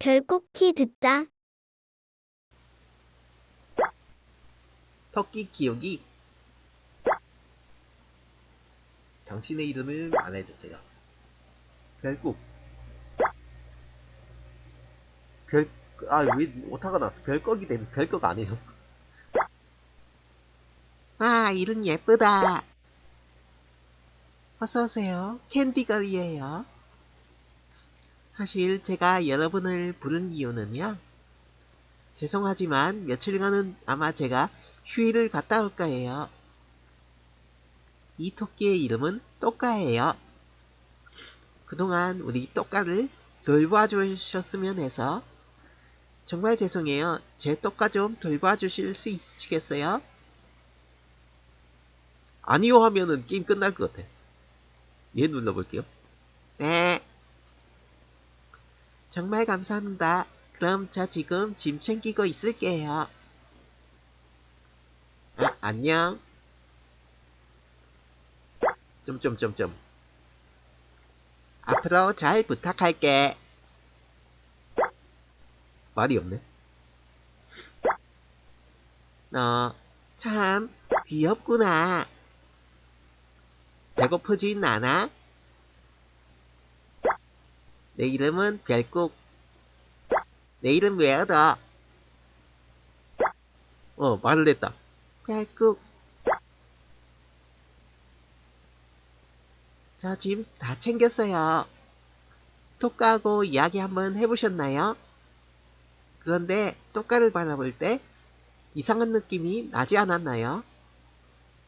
결국 키 듣자. 토끼 키우기. 당신의 이름을 말해주세요. 별국. 별, 아, 왜 오타가 났어? 별거기 되면 별거가 아니에요. 아, 이름 예쁘다. 어서오세요. 캔디걸이에요. 사실 제가 여러분을 부른 이유는요. 죄송하지만 며칠간은 아마 제가 휴일을 갔다 올 거예요. 이 토끼의 이름은 똑까예요. 그동안 우리 똑까를 돌봐 주셨으면 해서 정말 죄송해요. 제 똑까 좀 돌봐 주실 수 있으시겠어요? 아니요 하면은 게임 끝날 것 같아. 얘 눌러볼게요. 네. 정말 감사합니다. 그럼 저 지금 짐 챙기고 있을게요. 아, 안녕. 점점점점. 앞으로 잘 부탁할게. 말이 없네. 너 참 귀엽구나. 배고프진 않아? 내 이름은 별국. 내 이름 왜 얻어? 어, 말을 했다. 별국. 저 짐 다 챙겼어요. 똑까하고 이야기 한번 해보셨나요? 그런데 똑까를 바라볼 때 이상한 느낌이 나지 않았나요?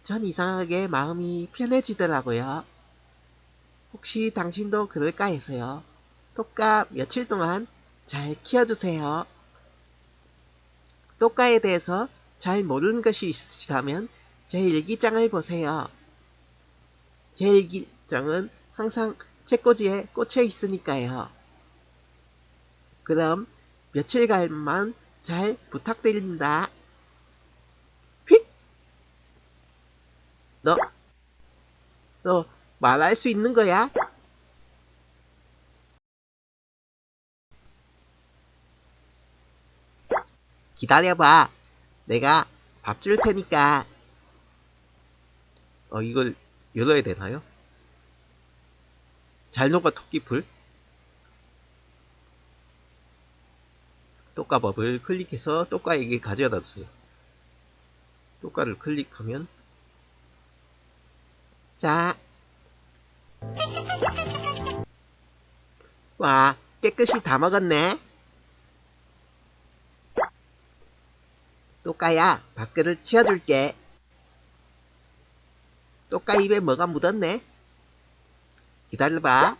전 이상하게 마음이 편해지더라고요. 혹시 당신도 그럴까 해서요. 똑까 며칠 동안 잘 키워주세요. 똑까에 대해서 잘 모르는 것이 있으시다면 제 일기장을 보세요. 제 일기장은 항상 책꽂이에 꽂혀 있으니까요. 그럼 며칠간만 잘 부탁드립니다. 휙! 너, 너 말할 수 있는 거야? 기다려봐. 내가 밥 줄 테니까. 어, 이걸 열어야 되나요? 잘 녹아 토끼풀. 똑가밥을 클릭해서 똑가에게 가져다 주세요. 똑가를 클릭하면 자. 와, 깨끗이 다 먹었네. 똑까야, 밥그릇 치워줄게. 똑까 입에 뭐가 묻었네? 기다려봐.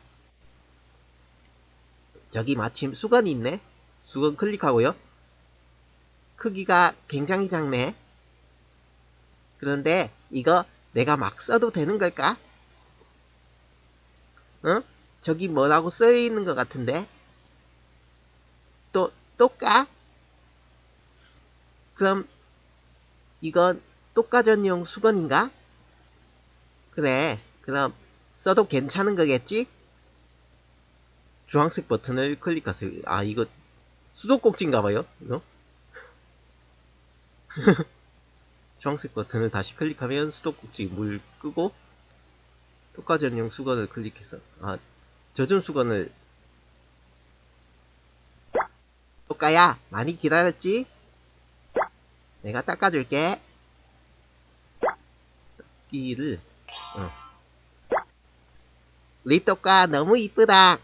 저기 마침 수건이 있네. 수건 클릭하고요. 크기가 굉장히 작네. 그런데 이거 내가 막 써도 되는 걸까? 어? 저기 뭐라고 써 있는 것 같은데? 또, 똑까? 그럼 이건 똑까 전용 수건인가? 그래, 그럼 써도 괜찮은 거겠지? 주황색 버튼을 클릭하세요. 아, 이거 수도꼭지인가봐요, 이거? 주황색 버튼을 다시 클릭하면 수도꼭지 물 끄고 똑까 전용 수건을 클릭해서 아, 젖은 수건을 똑까야, 많이 기다렸지? 내가 닦아줄게. 끼를 어. 우리 똑까 너무 이쁘다.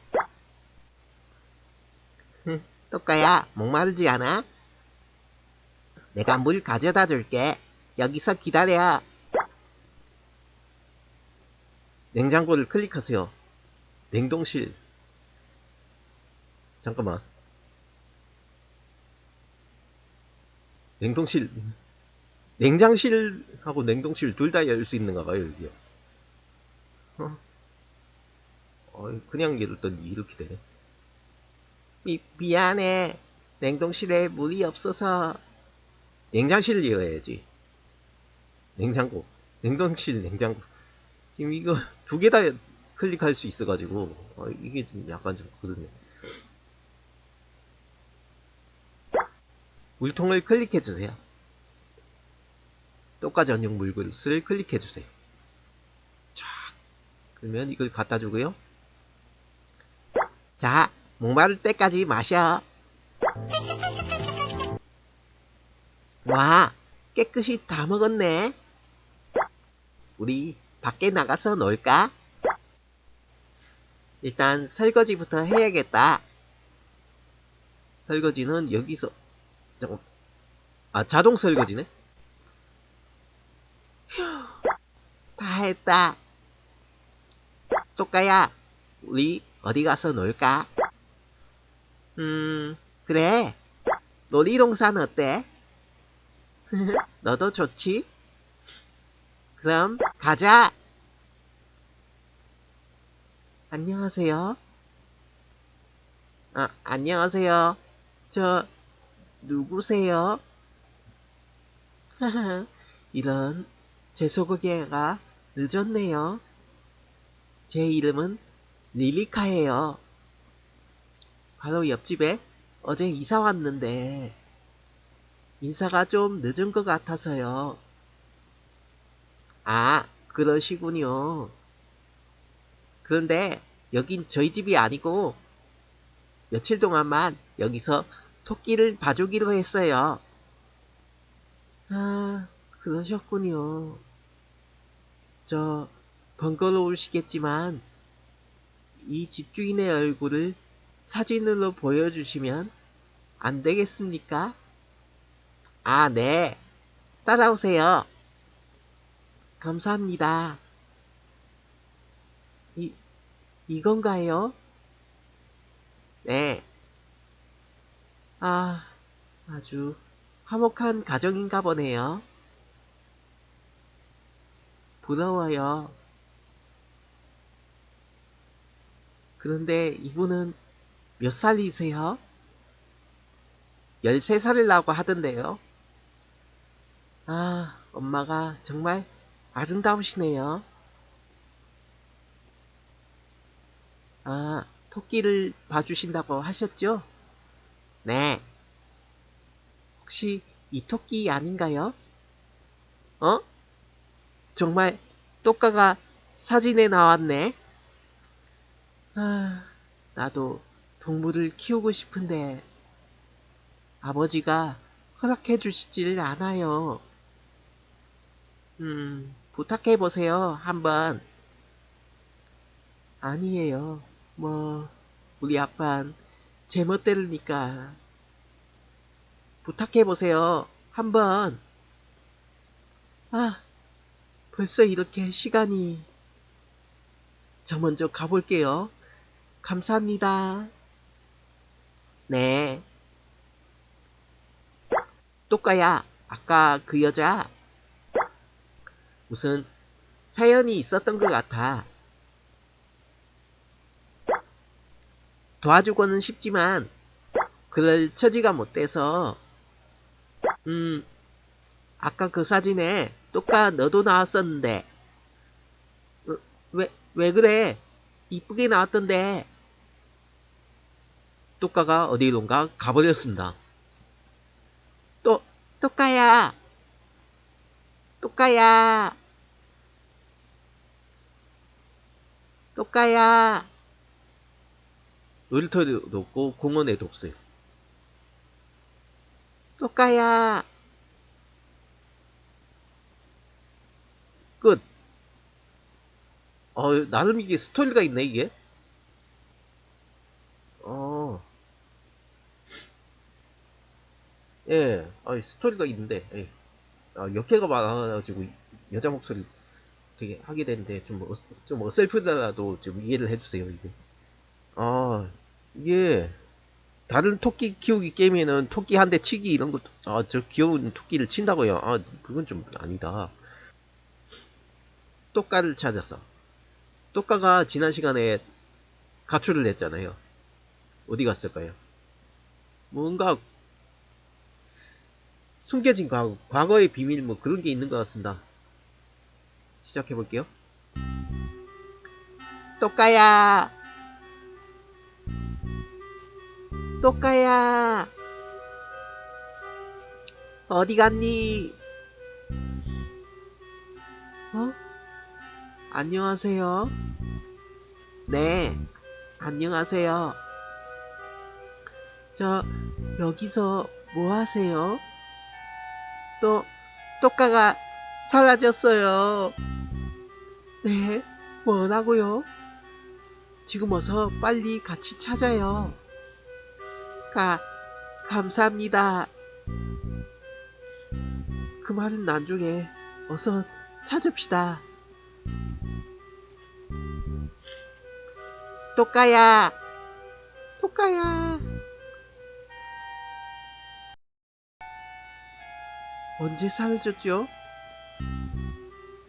똑까야 목마르지 않아? 내가 물 가져다 줄게. 여기서 기다려. 냉장고를 클릭하세요. 냉동실. 잠깐만. 냉동실. 냉장실하고 냉동실 둘 다 열 수 있는가 봐요, 여기. 어? 어, 그냥 열었더니 이렇게 되네. 미, 미안해. 냉동실에 물이 없어서. 냉장실을 열어야지. 냉장고. 냉동실, 냉장고. 지금 이거 두 개 다 클릭할 수 있어 가지고, 어, 이게 좀 약간 좀 그렇네. 물통을 클릭해 주세요. 똑까 전용 물그릇을 클릭해 주세요. 쫙. 그러면 이걸 갖다 주고요. 자, 목마를 때까지 마셔. 와, 깨끗이 다 먹었네. 우리 밖에 나가서 놀까? 일단 설거지부터 해야겠다. 설거지는 여기서 잠깐 아 자동 설거지네. 휴, 다 했다. 똑까야, 우리 어디 가서 놀까? 음, 그래. 놀이동산 어때? 너도 좋지? 그럼 가자. 안녕하세요. 아, 안녕하세요. 저 누구세요? 이런 제 소개가 늦었네요. 제 이름은 릴리카예요. 바로 옆집에 어제 이사 왔는데 인사가 좀 늦은 것 같아서요. 아, 그러시군요. 그런데 여긴 저희 집이 아니고 며칠 동안만 여기서 토끼를 봐주기로 했어요. 아, 그러셨군요. 저 번거로우시겠지만 이 집주인의 얼굴을 사진으로 보여주시면 안 되겠습니까? 아, 네. 따라오세요. 감사합니다. 이, 이건가요? 네. 아, 아주 화목한 가정인가 보네요. 부러워요. 그런데 이분은 몇 살이세요? 13살이라고 하던데요. 아, 엄마가 정말 아름다우시네요. 아, 토끼를 봐주신다고 하셨죠? 네. 혹시 이 토끼 아닌가요? 어? 정말 똑가가 사진에 나왔네. 아, 나도 동물을 키우고 싶은데 아버지가 허락해 주시질 않아요. 음, 부탁해 보세요, 한번. 아니에요. 뭐, 우리 아빠는 제 멋대로니까. 부탁해 보세요, 한번. 아, 벌써 이렇게 시간이. 저 먼저 가볼게요. 감사합니다. 네. 똑까야, 아까 그 여자 무슨 사연이 있었던 것 같아. 도와주고는 싶지만 그럴 처지가 못 돼서 음 아까 그 사진에 똑까 너도 나왔었는데. 왜 왜 그래? 이쁘게 나왔던데. 똑까가 어디론가 가버렸습니다. 또 똑까야 똑까야 똑까야 놀이터에도 없고 공원에도 없어요. 똑까야 끝. 어 나름 이게 스토리가 있네 이게. 어. 예, 아, 스토리가 있는데, 예. 아, 역해가 많아가지고 여자 목소리 되게 하게 되는데 좀, 어, 좀 어설프더라도 좀 이해를 해주세요 이게. 아 이게 다른 토끼 키우기 게임에는 토끼 한 대 치기 이런 거, 아 저 귀여운 토끼를 친다고요. 아 그건 좀 아니다. 똑가를 찾았어. 똑가가 지난 시간에 가출을 했잖아요. 어디 갔을까요? 뭔가 숨겨진 과거, 과거의 비밀 뭐 그런 게 있는 것 같습니다. 시작해 볼게요. 똑까야! 똑까야! 어디 갔니? 어? 안녕하세요. 네, 안녕하세요. 저, 여기서 뭐 하세요? 또, 똑가가 사라졌어요. 네, 뭐라고요? 지금 어서 빨리 같이 찾아요. 가, 감사합니다. 그 말은 나중에 어서 찾읍시다. 똑가야, 똑가야. 언제 사라졌죠?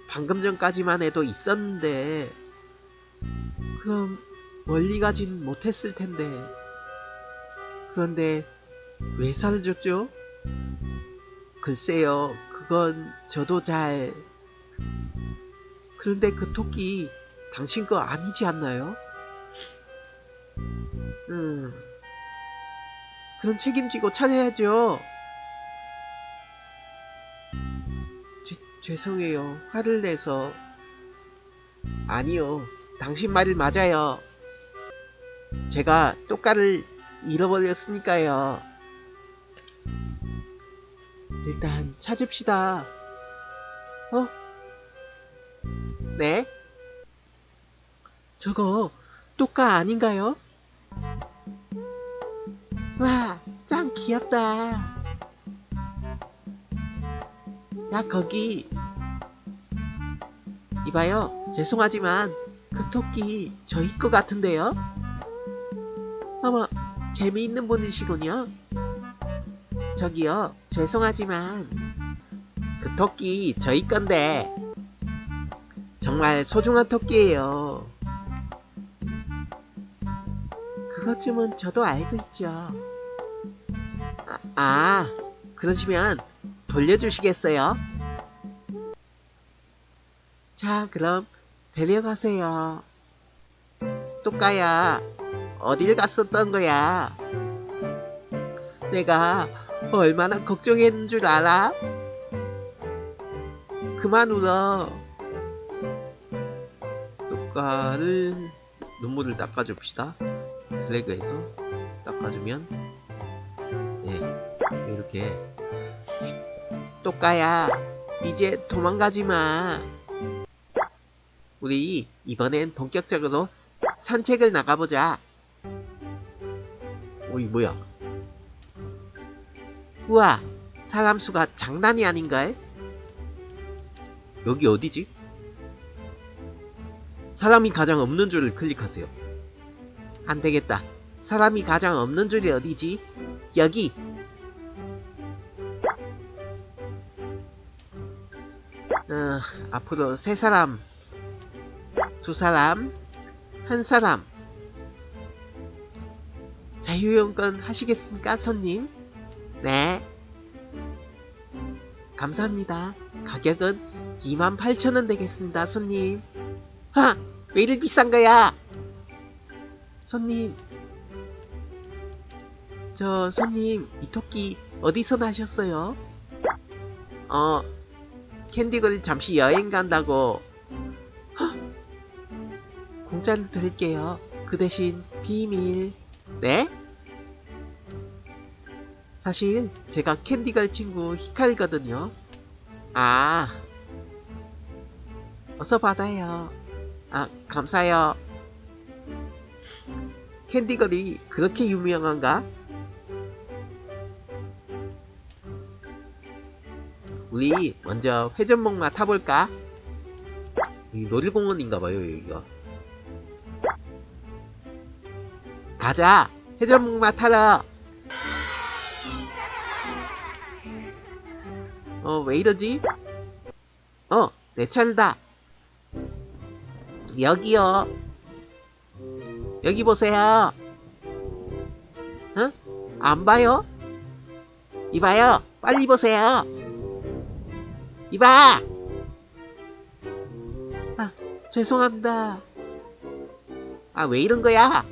방금 전까지만 해도 있었는데, 그럼 멀리 가진 못했을 텐데. 그런데 왜 사라졌죠? 글쎄요, 그건 저도 잘. 그런데 그 토끼 당신 거 아니지 않나요? 음. 그럼 책임지고 찾아야죠. 죄, 죄송해요. 화를 내서. 아니요. 당신 말이 맞아요. 제가 똑가를 잃어버렸으니까요. 일단 찾읍시다. 어? 네? 저거 똑가 아닌가요? 와, 짱 귀엽다. 야, 거기. 이봐요. 죄송하지만 그 토끼 저희 거 같은데요? 어머, 재미있는 분이시군요. 저기요, 죄송하지만 그 토끼 저희 건데 정말 소중한 토끼예요. 그것쯤은 저도 알고 있죠. 아, 아 그러시면 돌려주시겠어요? 자, 그럼 데려가세요. 똑가야, 어딜 갔었던 거야? 내가 얼마나 걱정했는 줄 알아? 그만 울어. 똑가를 눈물을 닦아줍시다. 드래그해서 닦아주면 네 이렇게 똑가야 이제 도망가지 마. 우리 이번엔 본격적으로 산책을 나가보자. 뭐야? 우와 사람 수가 장난이 아닌걸? 여기 어디지? 사람이 가장 없는 줄을 클릭하세요. 안 되겠다. 사람이 가장 없는 줄이 어디지? 여기. 어, 앞으로 세 사람, 두 사람, 한 사람. 자유용권 하시겠습니까, 손님? 네. 감사합니다. 가격은 28,000원 되겠습니다, 손님. 하! 왜 이리 비싼 거야? 손님. 저, 손님, 이 토끼 어디서 나셨어요? 어, 캔디걸 잠시 여행 간다고. 헉! 공짜로 드릴게요. 그 대신 비밀. 네? 사실 제가 캔디걸 친구 히칼이거든요. 아, 어서 받아요. 아, 감사해요. 캔디걸이 그렇게 유명한가? 우리 먼저 회전목마 타볼까? 이 놀이공원인가봐요 여기가 가자 회전목마 타러 어 왜 이러지? 어 내 차례다. 여기요. 여기 보세요. 어? 안 봐요? 이봐요. 빨리 보세요. 이봐! 아 죄송합니다. 아 왜 이런 거야?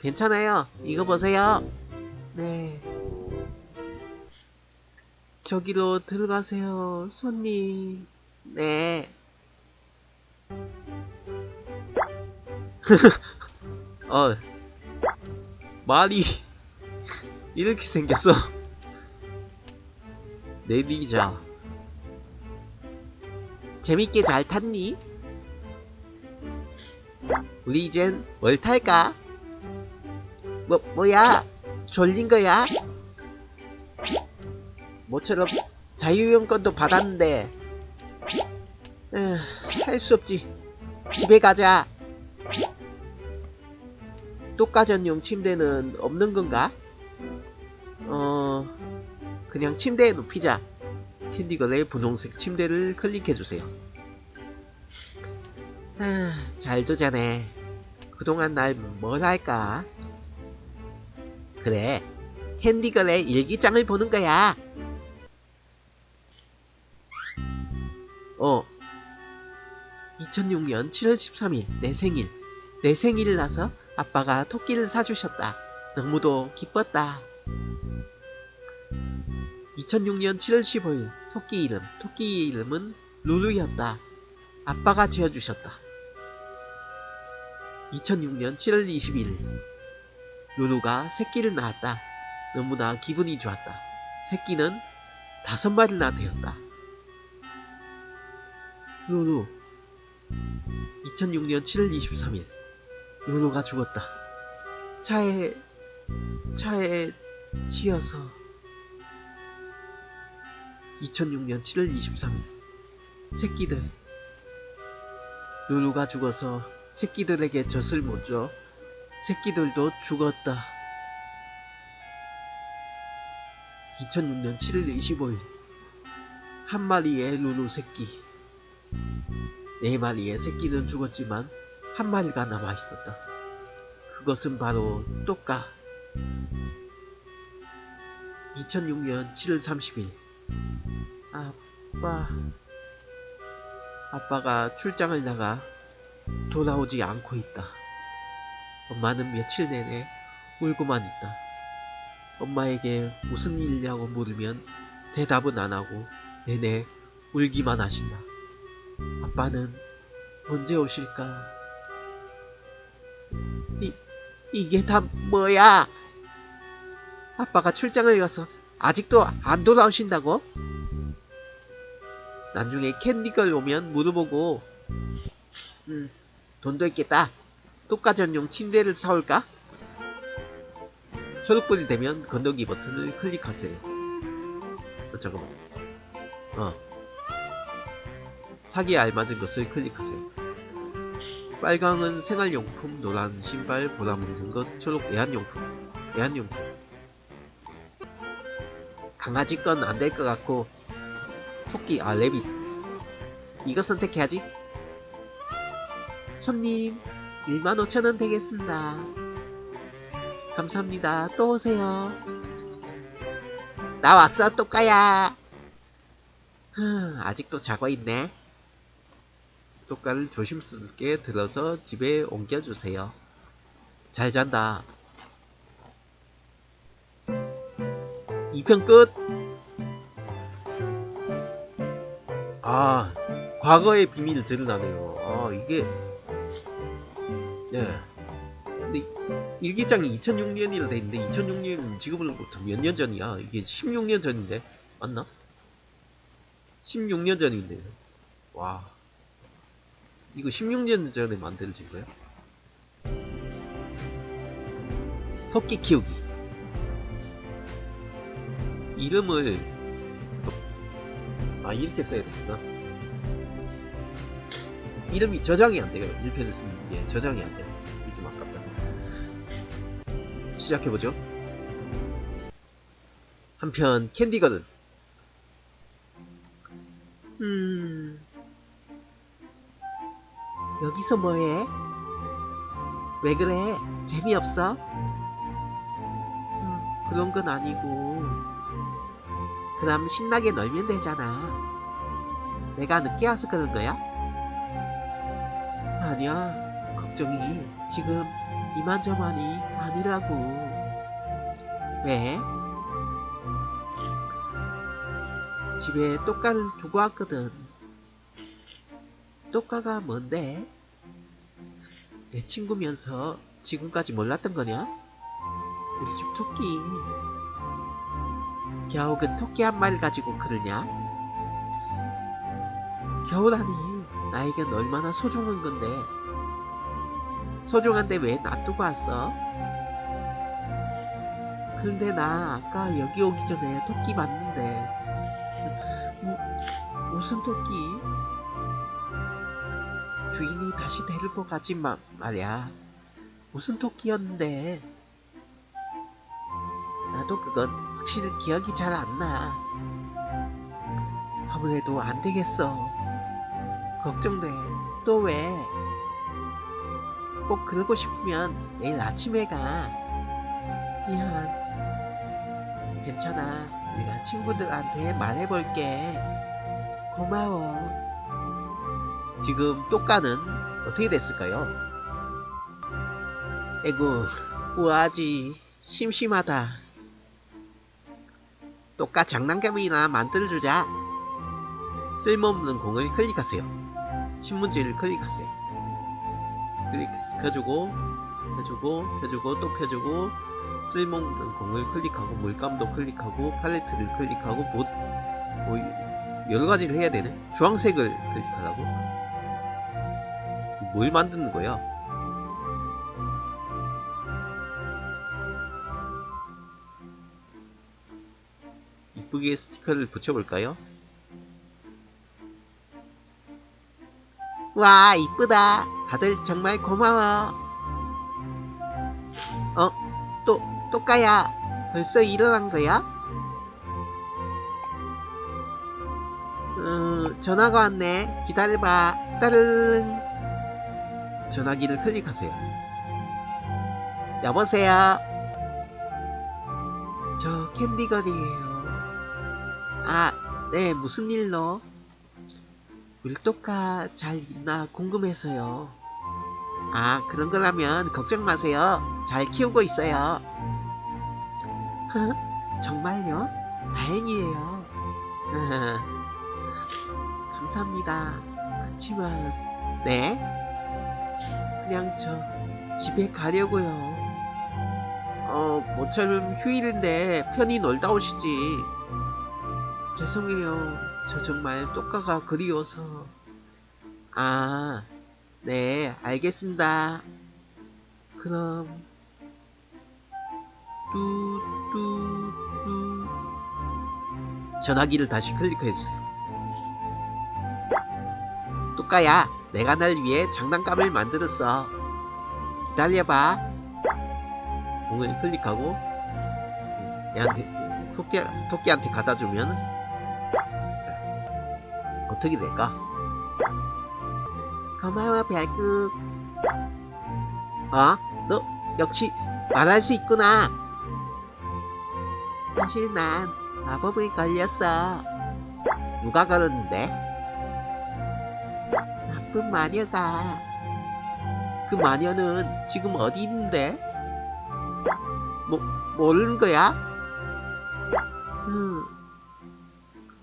괜찮아요. 이거 보세요. 네 저기로 들어가세요, 손님. 네. 어, 말이 이렇게 생겼어. 내리자. 재밌게 잘 탔니? 우리 이젠 뭘 탈까? 뭐, 뭐야? 졸린 거야? 모처럼 자유용권도 받았는데 할 수 없지. 집에 가자. 똑가전용 침대는 없는 건가? 어... 그냥 침대에 눕히자. 캔디걸의 분홍색 침대를 클릭해주세요. 아, 잘도 자네. 그동안 날 뭘 할까? 그래 캔디걸의 일기장을 보는 거야 어. 2006년 7월 13일 내 생일. 내 생일을 나서 아빠가 토끼를 사주셨다. 너무도 기뻤다. 2006년 7월 15일 토끼 이름. 토끼 이름은 루루였다. 아빠가 지어주셨다. 2006년 7월 21일 루루가 새끼를 낳았다. 너무나 기분이 좋았다. 새끼는 다섯 마리나 되었다. 루루 2006년 7월 23일 루루가 죽었다. 차에 차에 치여서 2006년 7월 23일 새끼들 루루가 죽어서 새끼들에게 젖을 못 줘. 새끼들도 죽었다. 2006년 7월 25일 한 마리의 루루 새끼 네 마리의 새끼는 죽었지만 한 마리가 남아 있었다. 그것은 바로 똑까. 2006년 7월 30일. 아빠. 아빠가 출장을 나가 돌아오지 않고 있다. 엄마는 며칠 내내 울고만 있다. 엄마에게 무슨 일이냐고 물으면 대답은 안 하고 내내 울기만 하신다. 아빠는 언제 오실까? 이, 이게 다 뭐야? 아빠가 출장을 가서 아직도 안 돌아오신다고? 나중에 캔디걸 오면 물어보고, 음, 돈도 있겠다. 똑가 전용 침대를 사올까? 초록불이 되면 건너기 버튼을 클릭하세요. 어, 잠깐만. 어. 사기에 알맞은 것을 클릭하세요. 빨강은 생활용품, 노란 신발, 보라 먹는 것, 초록 애완용품, 애완용품. 강아지 건 안 될 것 같고, 토끼, 아, 레빗. 이거 선택해야지. 손님, 15,000원 되겠습니다. 감사합니다. 또 오세요. 나 왔어, 똑까야. 아직도 자고 있네. 똑가를 조심스럽게 들어서 집에 옮겨주세요. 잘 잔다. 2편 끝! 아, 과거의 비밀 드러나네요. 아, 이게, 예. 근데 일기장이 2006년이라 돼 있는데, 2006년은 지금으로부터 몇 년 전이야? 이게 16년 전인데, 맞나? 16년 전인데, 와. 이거 16년 전에 만들어진 거야? 토끼 키우기. 이름을 아 이렇게 써야 되구나. 이름이 저장이 안 돼요. 1편을 쓰는 게 저장이 안 돼요. 이게 좀 아깝다. 시작해보죠. 한편 캔디거든. 음. 여기서 뭐해? 왜 그래? 재미없어? 음, 그런 건 아니고. 그럼 신나게 놀면 되잖아. 내가 늦게 와서 그런 거야? 아니야. 걱정이 지금 이만저만이 아니라고. 왜? 집에 똑가를 두고 왔거든. 똑가가 뭔데? 내 친구면서 지금까지 몰랐던 거냐? 우리 집 토끼. 겨우 그 토끼 한 마리 가지고 그러냐? 겨우라니 나에겐 얼마나 소중한 건데. 소중한데 왜 놔두고 왔어? 근데 나 아까 여기 오기 전에 토끼 봤는데 무, 무슨 토끼? 주인이 다시 데리고 가지 마, 말이야 무슨 토끼였는데 나도 그건 확실히 기억이 잘 안 나 아무래도 안 되겠어 걱정돼 또 왜? 꼭 그러고 싶으면 내일 아침에 가 미안 괜찮아. 내가 친구들한테 말해볼게. 고마워. 지금 똑가는 어떻게 됐을까요? 에구, 뭐하지? 심심하다. 똑가 장난감이나 만들어주자. 쓸모없는 공을 클릭하세요. 신문지를 클릭하세요. 클릭, 펴주고, 펴주고, 펴주고, 또 펴주고, 쓸모없는 공을 클릭하고 물감도 클릭하고 팔레트를 클릭하고 뭐, 뭐 여러 가지를 해야 되네. 주황색을 클릭하라고? 뭘 만드는 거야? 이쁘게 스티커를 붙여볼까요? 와 이쁘다. 다들 정말 고마워. 어? 또, 또까야, 벌써 일어난 거야? 어, 전화가 왔네. 기다려봐. 따르릉. 전화기를 클릭하세요. 여보세요? 저 캔디건이에요. 아, 네, 무슨 일로? 물독가 잘 있나 궁금해서요. 아, 그런 거라면 걱정 마세요. 잘 키우고 있어요. 정말요? 다행이에요. 감사합니다. 그치만, 네? 그냥 저 집에 가려고요. 어, 모처럼 휴일인데 편히 놀다 오시지. 죄송해요. 저 정말 똑가가 그리워서. 아, 네, 알겠습니다. 그럼 뚜뚜뚜 전화기를 다시 클릭해 주세요. 뚜까야, 내가 날 위해 장난감을 만들었어. 기다려봐. 공을 클릭하고 얘한테 토끼 토끼한테 갖다 주면 자 어떻게 될까? 고마워 별국 어? 너 역시 말할 수 있구나 사실 난 마법에 걸렸어 누가 걸었는데? 나쁜 마녀가 그 마녀는 지금 어디 있는데? 뭐, 모르는 거야? 음.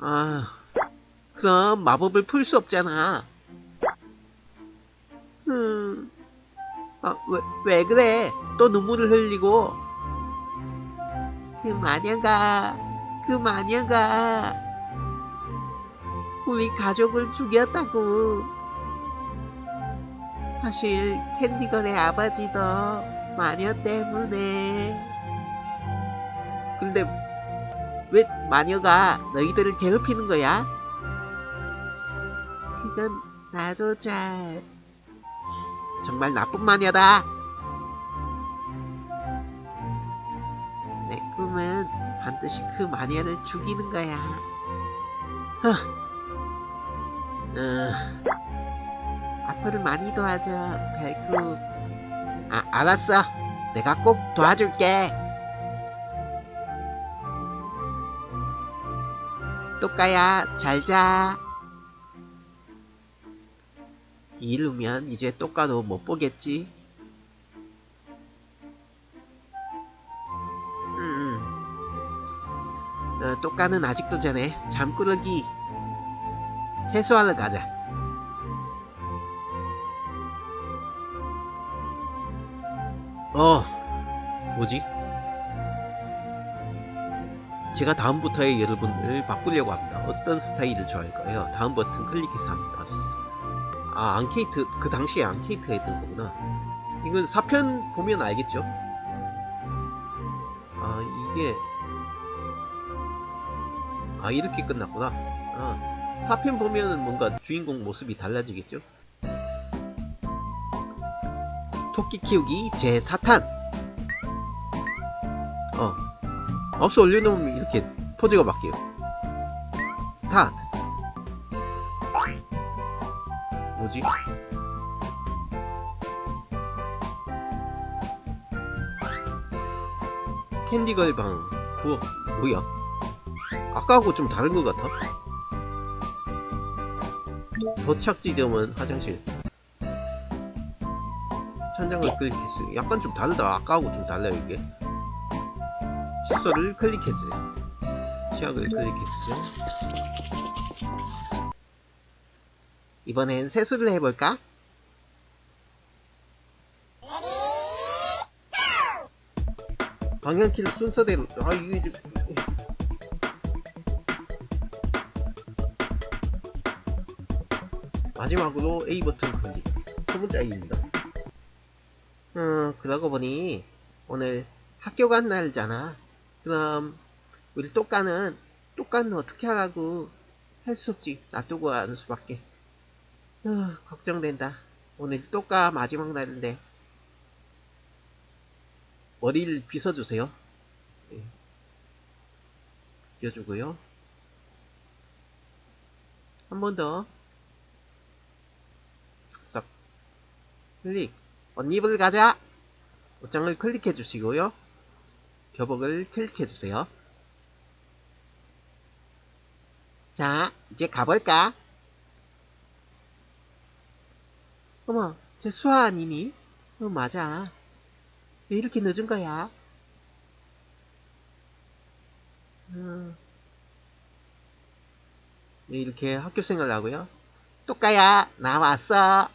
아, 그럼 마법을 풀 수 없잖아. 음. 아, 왜, 왜 그래? 또 눈물을 흘리고. 그 마녀가, 그 마녀가, 우리 가족을 죽였다고. 사실, 캔디건의 아버지도 마녀 때문에. 근데, 왜 마녀가 너희들을 괴롭히는 거야? 그건 나도 잘. 정말 나쁜 마녀다. 내 꿈은 반드시 그 마녀를 죽이는 거야. 허. 어. 앞으로 많이 도와줘, 별국. 아, 알았어. 내가 꼭 도와줄게. 똑까야, 잘 자. 이루면 이제 똑까도 못 보겠지. 음. 어, 똑가는 아직도 전에 잠꾸러기 세수하러 가자. 어, 뭐지? 제가 다음부터의 여러분을 바꾸려고 합니다. 어떤 스타일을 좋아할까요? 다음 버튼 클릭해서 한번 봐주세요. 아, 앙케이트, 그 당시에 앙케이트 했던 거구나. 이건 4편 보면 알겠죠? 아, 이게, 아, 이렇게 끝났구나. 아, 4편 보면 뭔가 주인공 모습이 달라지겠죠? 토끼 키우기 제4탄! 어, 마우스 올려놓으면 이렇게 포즈가 바뀌어요. 스타트. 뭐지? 캔디걸 방 부엌 뭐야? 아까하고 좀 다른 것 같아. 도착 지점은 화장실. 천장을 클릭했어요. 약간 좀 다르다. 아까하고 좀 달라요 이게. 칫솔을 클릭해주세요. 치약을 클릭해주세요. 이번엔 세수를 해볼까? 방향키를 순서대로 아 이게 이제 마지막으로 A 버튼 클릭 소문짜기입니다 어 그러고 보니 오늘 학교 간 날잖아. 그럼 우리 똑가는 똑가는 어떻게 하라고 할 수 없지. 놔두고 하는 수밖에. 어, 걱정된다. 오늘 똑가 마지막 날인데. 머리를 빗어주세요. 예. 빗어주고요. 한 번 더. 싹싹. 클릭 옷입을 가자 옷장을 클릭해 주시고요 교복을 클릭해 주세요 자 이제 가볼까 어머 제 수아 아니니? 어 맞아 왜 이렇게 늦은 거야? 음, 네, 이렇게 학교 생활을 하고요. 똑까야, 나 왔어.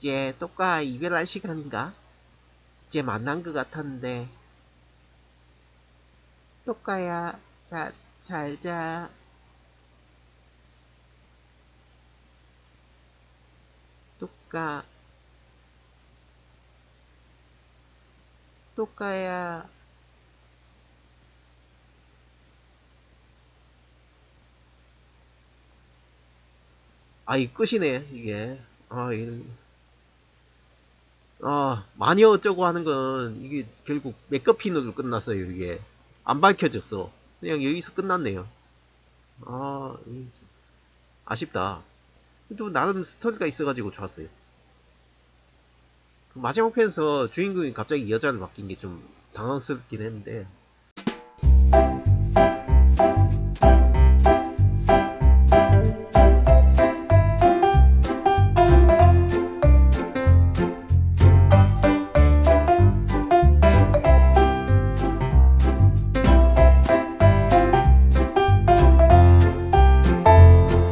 이제 똑까 이별할 시간인가? 이제 만난 것 같았는데. 똑까야, 자, 잘 자. 똑까. 똑까야. 아, 이 끝이네, 이게. 아, 이 아, 마녀 어쩌고 하는 건, 이게 결국 메커핀으로 끝났어요, 이게. 안 밝혀졌어. 그냥 여기서 끝났네요. 아, 이- 아쉽다. 또 나름 스토리가 있어가지고 좋았어요. 그 마지막 편에서 주인공이 갑자기 여자를 바뀐 게좀 당황스럽긴 했는데,